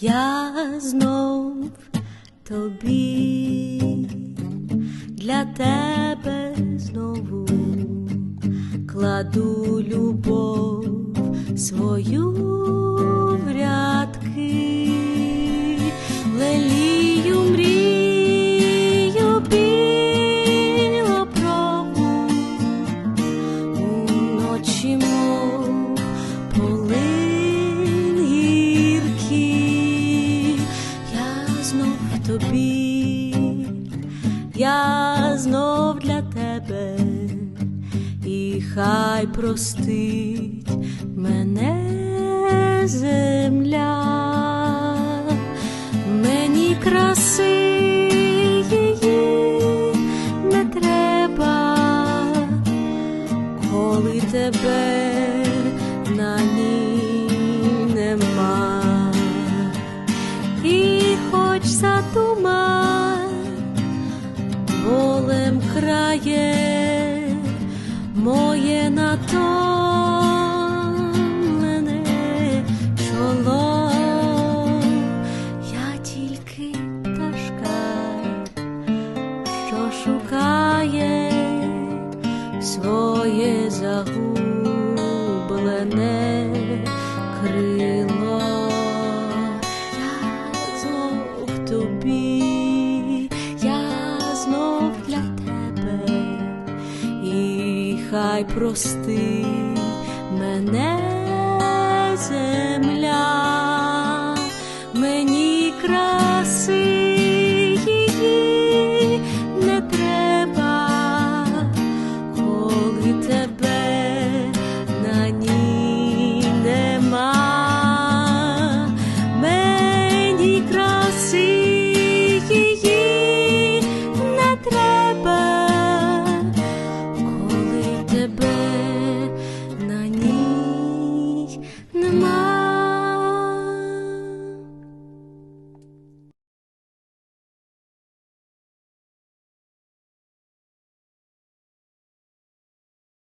Я знов тобі. Для тебе знову кладу любов свою в рядки, тобі, я знов для тебе, і хай простить мене земля, мені краси не треба коли тебе хоч за туман болем крає моє натомлене чоло, я тільки пташка, що шукає своє загублене крило. нехай прости мене.